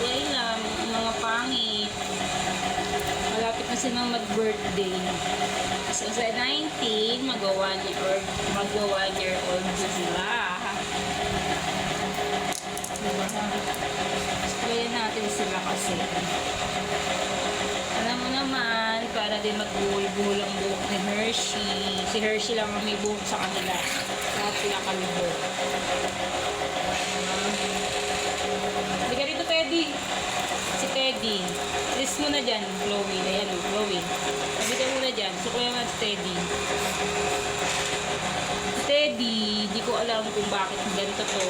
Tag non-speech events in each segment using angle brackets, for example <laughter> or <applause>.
suklay lang, mga pangit. Malapit na silang mag-birthday. So sa 19, mag-1 year old, mag-1 year old na sila. Diba? Natin sila kasi. Alam mo naman, para din magbuhol-buhol ang buhok ni Hershey. Si Hershey lang ang may buhok sa kanila. Lahat sila kalubog. Hindi ka rito, Teddy. Si Teddy. List mo na dyan, Chloe. Ayan, oh, Chloe. Sabi ka muna dyan. So, kuya. Si Teddy, di ko alam kung bakit ganito to.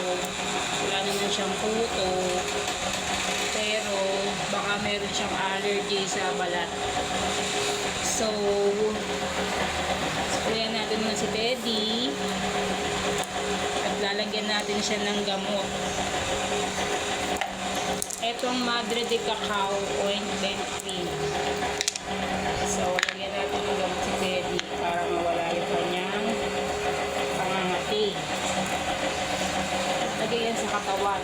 Wala naman siyang puto. Pero, baka meron siyang allergy sa balat. So, sprayan natin muna si Teddy. At lalagyan natin siya ng gamot. Etong Madre de Cacao Ointment Cream. So, lagyan natin ng gamot si Teddy para mawala yung kanyang pangangati. Lagyan yan sa katawan.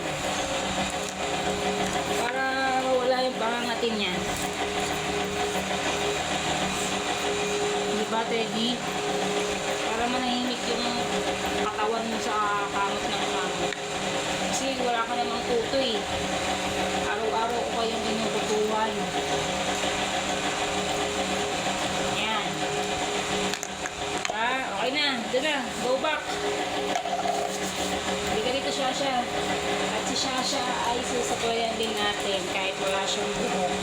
Para mawala yung pangangati niya. Di ba, Teddy? Para manahimik yung katawan mo sa kamot ng kamot. Kasi wala ka namang kuto eh. Araw-araw ko kayong kinukutuhan. Yan. Ah, okay na. Doon na. Go back. Hindi ka dito, Shasha. At si Shasha ay susaklayan din natin kahit wala siyang buhok.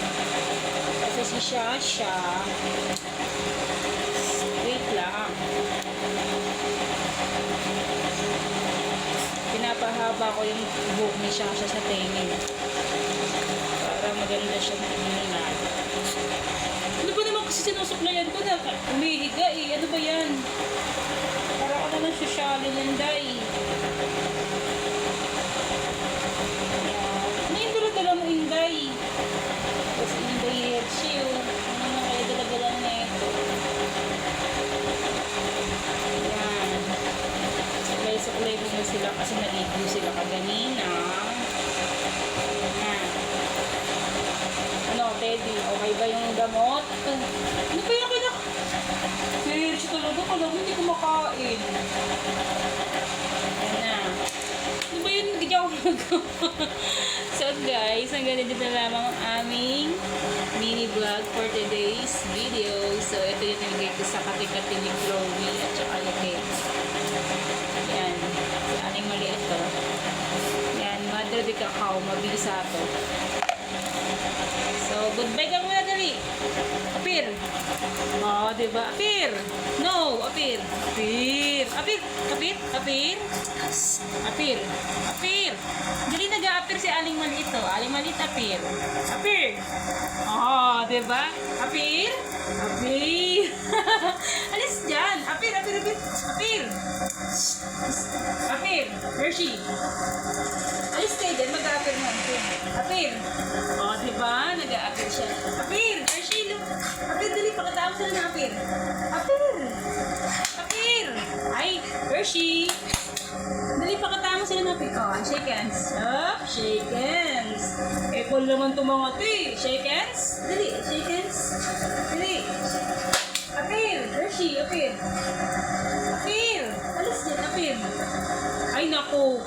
Kasi si Shasha, wait lang. Pinapahaba ko yung buhok ni Shasha sa tingin. Para maganda siyang tingnan. Ano ba naman kasi sinusuklayan ko na umihiga eh? Ano ba yan? Para ako naman sosyali ng day. Ano yung dala-dala mo, Inday? Tapos Inday oh. Ano na kaya dala-dala na ito? Yan. Suklay-suklay mo na sila kasi naligo sila kaganina. Yan. Ano, Teddy? Okay gamot? Ano kinak... Si Hershey talaga, kala mo hindi kumakain. Yan na. Ano ba yun? Nagjaw <laughs> So guys, hanggang dito na lamang ang aming mini vlog for today's video. So ito yung nilagay ko sa kati-kati ni Chloe at saka ni Kate. Yan. Si aning maliit to. Yan. Madre de cacao. Mabisa to. So, goodbye ka muna Oh, diba? Apir. No, apir. Apir. Apir. Apir. Apir. Apir. Apir. Dali nag-apir si Aling Maliit to. Aling Maliit, apir. Apir. Oh, diba? Apir. Apir. <laughs> Alis dyan. Apir, apir, apir. Apir. Apir. Hershey. Alis kayo dyan. Mag-apir mo. Apir. Oh, diba? Nag-apir siya. Hershey. Dali, pakatama sila ng apir. Oh, shake hands. Up, shake hands. Eh, cool naman itong mga to eh. Shake hands. Dali, shake hands. Dali. Apir. Hershey, apir. Apir. Alis dyan, apir. Ay, naku.